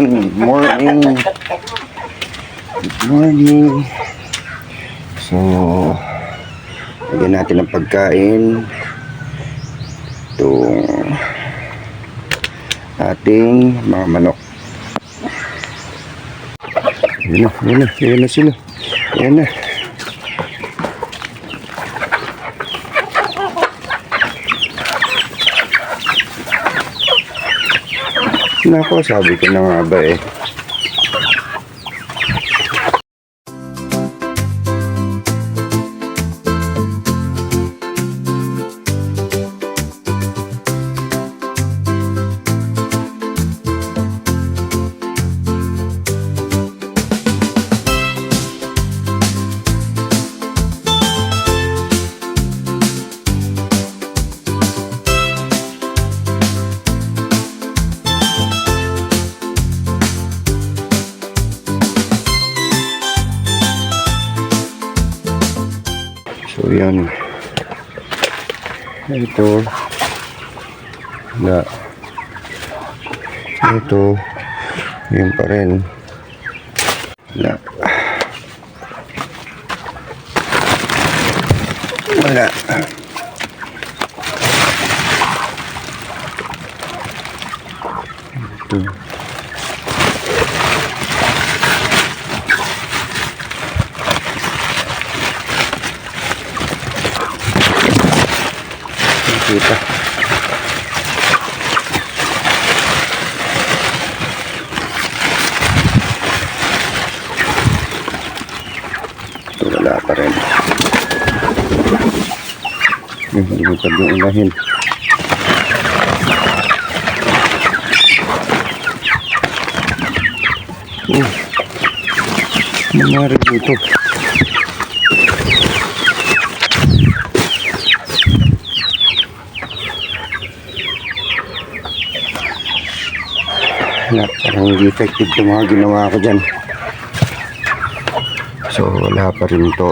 Good morning. Good morning. So, lagyan natin ng pagkain. Itong ating mga manok. Yan na, yan na, yan na sila. Yan na. Nako, sabi ko na nga ba eh. Ito. Na. Ito. Yun pa rin. Na. Wala. Ito. Kita. Ito wala pa rin. Yung lumipad yung unahin. Oh. Nangyari dito. Parang defective itong mga ginawa ko dyan. So wala pa rin to.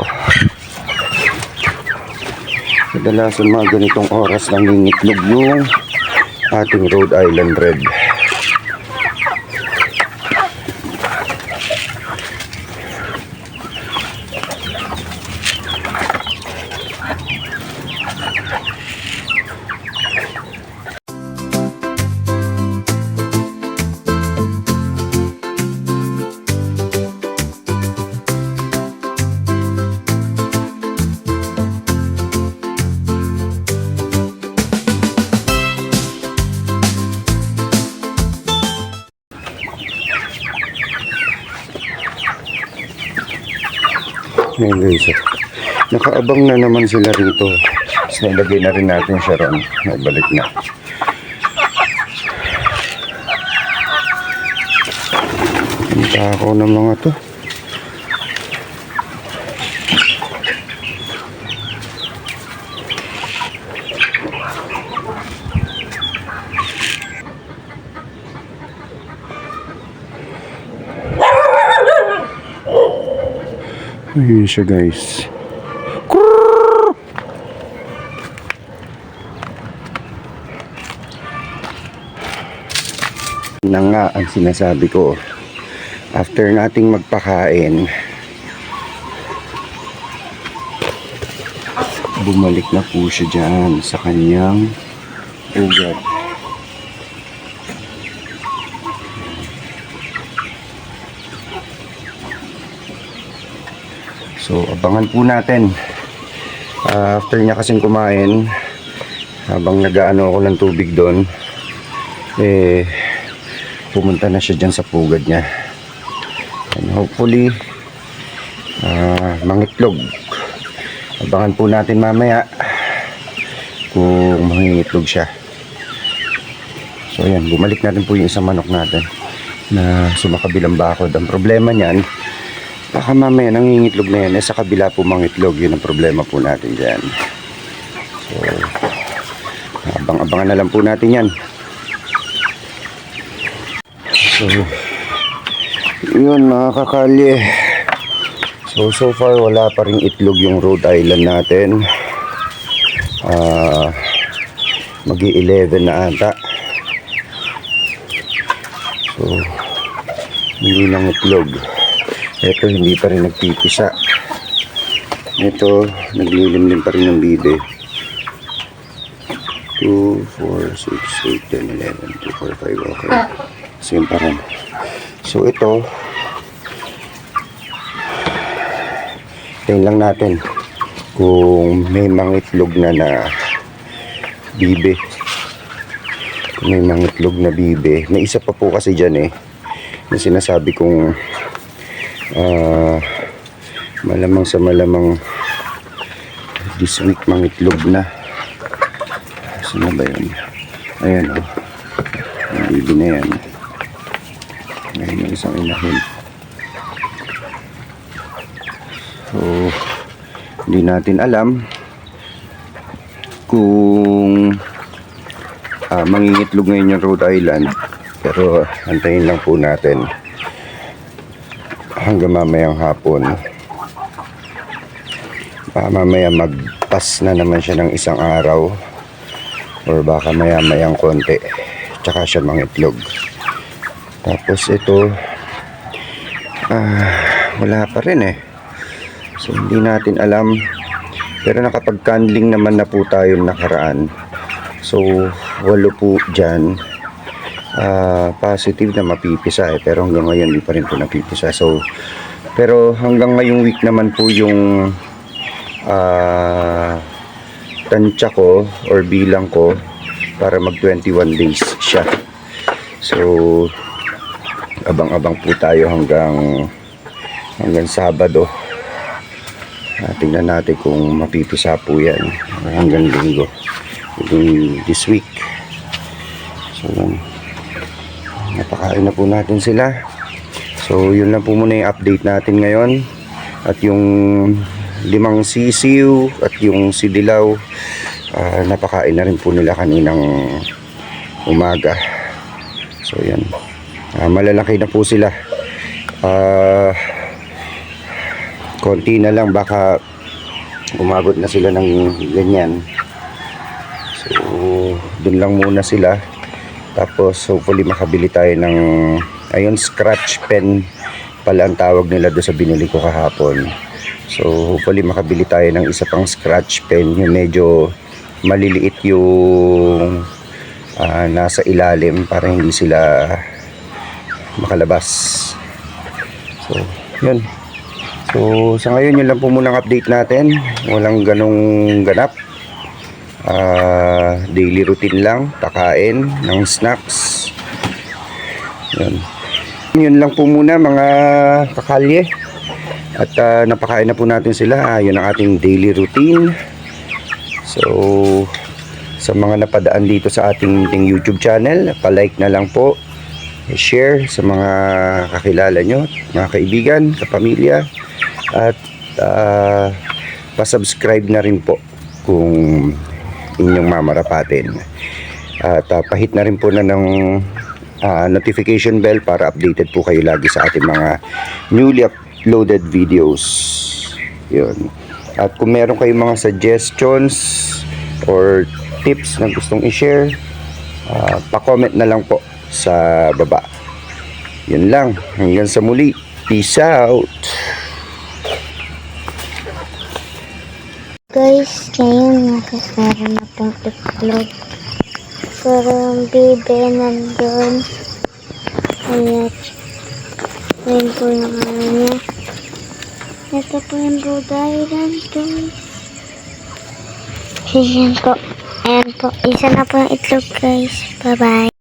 Kadalasan mga ganitong oras nangingitlog yung ating Rhode Island Red Ngayon guys, nakaabang na naman sila rito. Tapos nailagay na rin natin siya ron. Naibalik na. Ang tako ng mga to. Ayun siya guys. Na nga ang sinasabi ko. After nating magpakain, bumalik na po siya dyan sa kanyang ugat. So, abangan po natin. Ah, after niya kasing kumain, habang nagaano ako ng tubig doon, eh, pumunta na siya dyan sa pugad niya. And hopefully, ah, mangitlog. Abangan po natin mamaya kung mangingitlog siya. So, ayan, bumalik natin po yung isang manok natin na sumakabilang bakod. Ang problema niyan, Baka mamaya nangingitlog na yan. Eh, sa kabila po mangitlog. Yun ang problema po natin dyan. So, abang-abangan na lang po natin yan. So, yun mga kakalye. So, so far wala pa rin itlog yung Rhode Island natin. Ah, magi 11 na ata. So, Hindi ng itlog. Ito, hindi pa rin nagpipisa. Ito, naglilimlim pa rin ng bibe. 2, 4, 6, 8, 10, 11, 2, 4, 5, okay. Same. So, ito, tingnan lang natin kung may mga itlog na na bibe. May mga itlog na bibe. May isa pa po kasi dyan eh, na sinasabi kong ah, malamang sa malamang this week mga itlog na. Saan na ba yun? Ayan o. Oh. Ang bibi na yan. Ngayon yung isang inahin. So, hindi natin alam kung ah, mangingitlog ngayon yung Rhode Island. Pero antayin lang po natin hanggang mamayang hapon. Baka mamaya magpas na naman siya ng isang araw. Or baka maya mayang konti. Tsaka siya mangitlog. Tapos ito ah, wala pa rin eh. So hindi natin alam. Pero nakapag candling naman na po tayo nakaraan. So walo po dyan ah, positive na mapipisa eh pero hanggang ngayon hindi pa rin po napipisa so pero hanggang ngayong week naman po yung ah tansya ko or bilang ko para mag 21 days siya. So abang-abang po tayo hanggang hanggang Sabado. Uh, tingnan natin kung mapipisa po yan hanggang linggo. Within this week. So yun. Napakain na po natin sila. So yun lang po muna yung update natin ngayon. At yung limang sisiw at yung sidilaw ah, napakain na rin po nila kaninang umaga. So yan Ah, malalaki na po sila. Ah, konti na lang. Baka umabot na sila ng ganyan. So dun lang muna sila tapos hopefully makabili tayo ng ayun scratch pen pala ang tawag nila doon sa binili ko kahapon So hopefully makabili tayo ng isa pang scratch pen yung medyo maliliit yung ah, nasa ilalim para hindi sila makalabas. So yun. So sa ngayon yun lang po muna update natin. Walang ganong ganap. Ah, daily routine lang, pakain ng snacks. Yun. Yun lang po muna mga kakalye. At ah, napakain na po natin sila. Ah, yun ang ating daily routine. So, sa mga napadaan dito sa ating, ating YouTube channel, pa-like na lang po. share sa mga kakilala nyo, mga kaibigan, kapamilya. At ah, pa-subscribe na rin po kung inyong mamarapatin. At ah, pahit na rin po na ng ah, notification bell para updated po kayo lagi sa ating mga newly uploaded videos. Yun. At kung meron kayong mga suggestions or tips na gustong i-share, ah, pa-comment na lang po sa baba. Yun lang. Hanggang sa muli. Peace out. Guys, ngayon nakasara na pong itlog. Pero yung bibe nandun. Ayan. Ayan po ano niya. Ito po yung Island guys. Ayan po. Ayan po. Isa na po yung itlog guys. Bye bye.